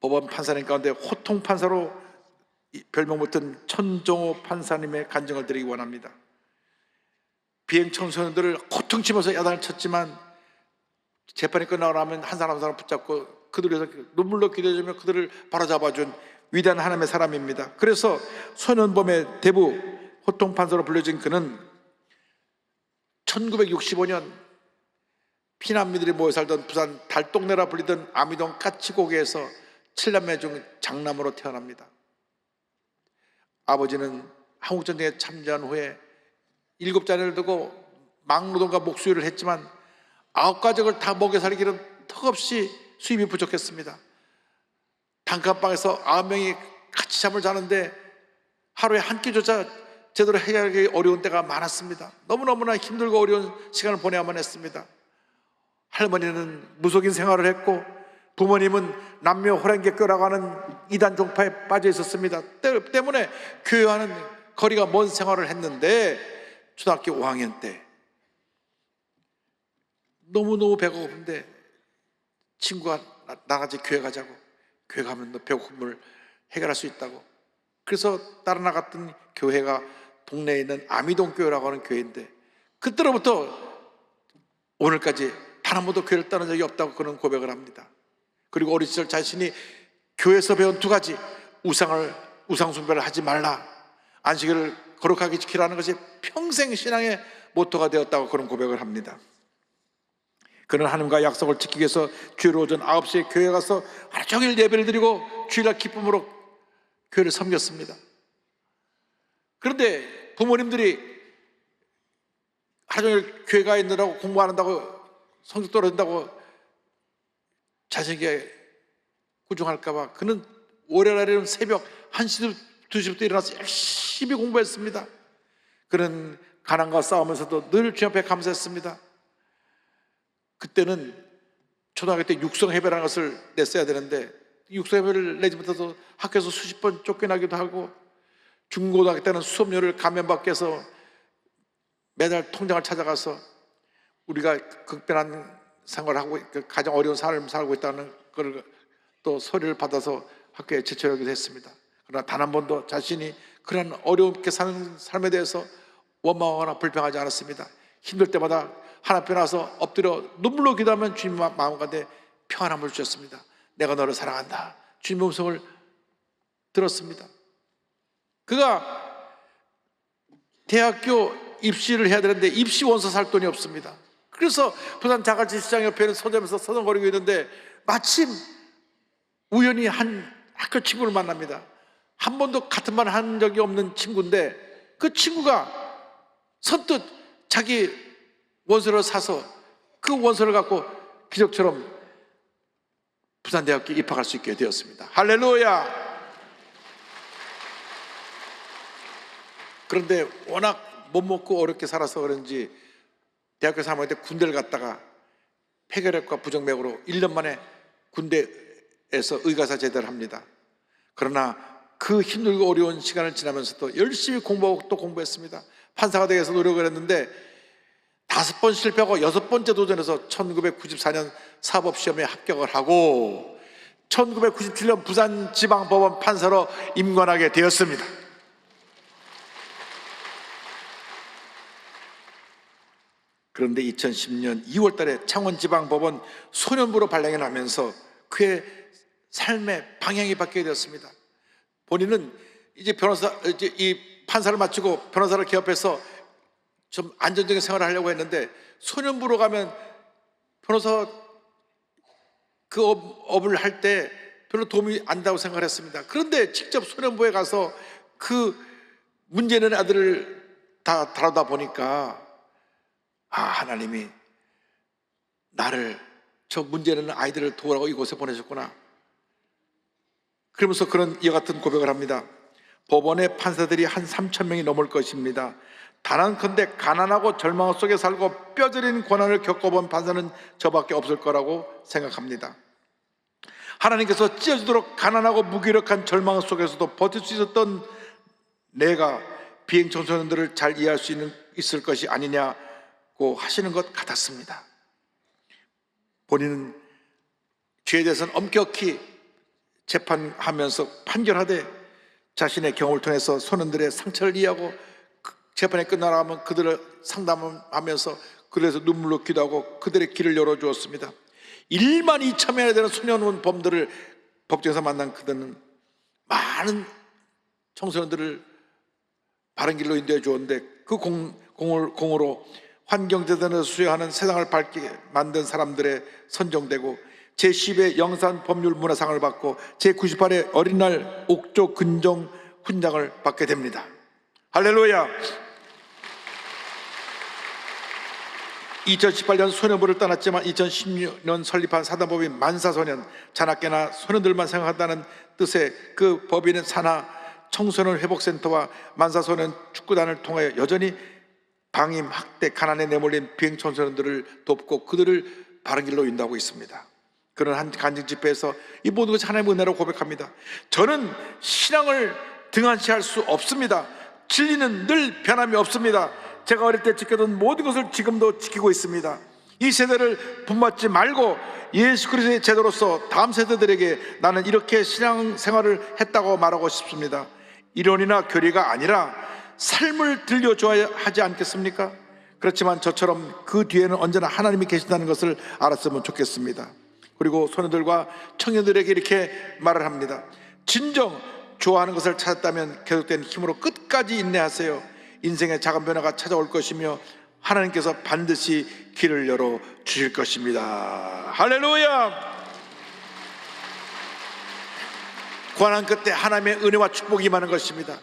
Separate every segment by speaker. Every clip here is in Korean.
Speaker 1: 법원 판사님 가운데 호통 판사로 이 별명 붙은 천종호 판사님의 간증을 드리기 원합니다. 비행 청소년들을 호통치면서 야단을 쳤지만 재판이 끝나고 나면 한 사람 한 사람 붙잡고 그들에서 눈물로 기대주며 그들을 바로잡아준 위대한 하나님의 사람입니다. 그래서 소년범의 대부 호통 판사로 불려진 그는 1965년 피난민들이 모여 살던 부산 달동네라 불리던 아미동 까치고개에서 칠남매 중 장남으로 태어납니다. 아버지는 한국전쟁에 참전한 후에 일곱 자녀를 두고 막노동과 목수일을 했지만 아홉 가족을 다 먹여 살기는 턱없이 수입이 부족했습니다. 단칸방에서 아홉 명이 같이 잠을 자는데 하루에 한 끼조차 제대로 해결하기 어려운 때가 많았습니다. 너무너무나 힘들고 어려운 시간을 보내야만 했습니다. 할머니는 무속인 생활을 했고 부모님은 남녀 호랭개 껴라고 하는 이단 종파에 빠져 있었습니다. 때- 때문에 교회와는 거리가 먼 생활을 했는데 초등학교 5학년 때 너무너무 배가 고픈데 친구가 나- 나같이 교회 가자고 교회 가면 너 배고픔을 해결할 수 있다고 그래서 따라 나갔던 교회가 동네에 있는 아미동 교회라고 하는 교회인데 그때로부터 오늘까지 단 한 번도 교회를 떠난 적이 없다고 그는 고백을 합니다. 그리고 어린 시절 자신이 교회에서 배운 두 가지 우상을 우상 숭배를 하지 말라 안식일을 거룩하게 지키라는 것이 평생 신앙의 모토가 되었다고 그런 고백을 합니다. 그는 하나님과 약속을 지키기 위해서 주일 오전 9시에 교회 가서 하루 종일 예배를 드리고 주일날 기쁨으로 교회를 섬겼습니다. 그런데 부모님들이 하루 종일 교회 가 있느라고 공부 안 한다고 성적 떨어진다고 자식에게 꾸중할까봐 그는 월요일날에는 새벽 1시, 2시부터 일어나서 열심히 공부했습니다. 그는 가난과 싸우면서도 늘 주님 앞에 감사했습니다. 그때는 초등학교 때 육성회배라는 것을 냈어야 되는데 육성회배를 내지 못해서 학교에서 수십 번 쫓겨나기도 하고 중고등학교 때는 수업료를 감면받기 위해서 매달 통장을 찾아가서 우리가 극변한 생활을 하고 그 가장 어려운 삶을 살고 있다는 걸또 소리를 받아서 학교에 제출하기도 했습니다. 그러나 단 한 번도 자신이 그런 어렵게 사는 삶에 대해서 원망하거나 불평하지 않았습니다. 힘들 때마다 하나 나서 엎드려 눈물로 기도하면 주님 마음 가운데 평안함을 주셨습니다. 내가 너를 사랑한다. 주님 음성을 들었습니다. 그가 대학교 입시를 해야 되는데 입시 원서 살 돈이 없습니다. 그래서 부산 자갈치 시장 옆에는 서점에서 서성거리고 있는데 마침 우연히 한 학교 친구를 만납니다. 한 번도 같은 말 한 적이 없는 친구인데 그 친구가 선뜻 자기 원서를 사서 그 원서를 갖고 기적처럼 부산대학교에 입학할 수 있게 되었습니다. 할렐루야! 그런데 워낙 못 먹고 어렵게 살아서 그런지 대학교 3학년 때 군대를 갔다가 폐결핵과 부정맥으로 1년 만에 군대에서 의가사 제대를 합니다. 그러나 그 힘들고 어려운 시간을 지나면서도 열심히 공부하고 또 공부했습니다. 판사가 되기 위해서 노력을 했는데 다섯 번 실패하고 여섯 번째 도전해서 1994년 사법시험에 합격을 하고 1997년 부산지방법원 판사로 임관하게 되었습니다. 그런데 2010년 2월 달에 창원지방법원 소년부로 발령이 나면서 그의 삶의 방향이 바뀌게 되었습니다. 본인은 이제 변호사, 이제 이 판사를 마치고 변호사를 개업해서 좀 안정적인 생활을 하려고 했는데 소년부로 가면 변호사 그 업, 업을 할 때 별로 도움이 안 된다고 생각을 했습니다. 그런데 직접 소년부에 가서 그 문제 있는 아들을 다 다루다 보니까 아, 하나님이 나를 저 문제 있는 아이들을 도우라고 이곳에 보내셨구나. 그러면서 그런 이와 같은 고백을 합니다. 법원의 판사들이 한 3천 명이 넘을 것입니다. 단한컨대 가난하고 절망 속에 살고 뼈저린 고난을 겪어본 판사는 저밖에 없을 거라고 생각합니다. 하나님께서 찢어지도록 가난하고 무기력한 절망 속에서도 버틸 수 있었던 내가 비행 청소년들을 잘 이해할 수 있는, 있을 것이 아니냐 고 하시는 것 같았습니다. 본인은 죄에 대해서는 엄격히 재판하면서 판결하되 자신의 경험을 통해서 소년들의 상처를 이해하고 그 재판이 끝나가면 그들을 상담하면서 그래서 눈물로 기도하고 그들의 길을 열어주었습니다. 1만 2천 명에 되는 소년 범들을 법정에서 만난 그들은 많은 청소년들을 바른 길로 인도해 주었는데 그 공, 공을, 공으로 환경재단을 수여하는 세상을 밝게 만든 사람들의 선정되고 제10회 영산 법률 문화상을 받고 제98회 어린날 옥조 근정 훈장을 받게 됩니다. 할렐루야! 2018년 소년부를 떠났지만 2016년 설립한 사단법인 만사소년 자나깨나 소년들만 생각한다는 뜻의 그 법인은 산하 청소년 회복센터와 만사소년 축구단을 통하여 여전히 방임, 학대, 가난에 내몰린 비행 청소년들을 돕고 그들을 바른 길로 인도하고 있습니다. 그런 한 간증 집회에서 이 모든 것이 하나님의 은혜로 고백합니다. 저는 신앙을 등한시할 수 없습니다. 진리는 늘 변함이 없습니다. 제가 어릴 때 지켰던 모든 것을 지금도 지키고 있습니다. 이 세대를 본받지 말고 예수 그리스도의 제도로서 다음 세대들에게 나는 이렇게 신앙 생활을 했다고 말하고 싶습니다. 이론이나 교리가 아니라 삶을 들려줘야 하지 않겠습니까? 그렇지만 저처럼 그 뒤에는 언제나 하나님이 계신다는 것을 알았으면 좋겠습니다. 그리고 소년들과 청년들에게 이렇게 말을 합니다. 진정 좋아하는 것을 찾았다면 계속된 힘으로 끝까지 인내하세요. 인생의 작은 변화가 찾아올 것이며 하나님께서 반드시 길을 열어 주실 것입니다. 할렐루야! 고난 끝에 하나님의 은혜와 축복이 임하는 것입니다.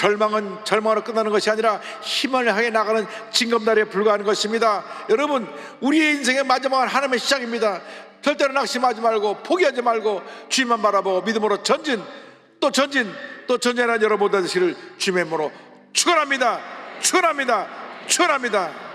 Speaker 1: 절망은 절망으로 끝나는 것이 아니라 힘을 향해 나가는 징검다리에 불과한 것입니다. 여러분, 우리의 인생의 마지막은 하나님의 시작입니다. 절대로 낙심하지 말고 포기하지 말고 주님만 바라보고 믿음으로 전진 또 전진 또 전진하는 여러분 되시를 주님의 이름으로 축원합니다. 축원합니다. 축원합니다.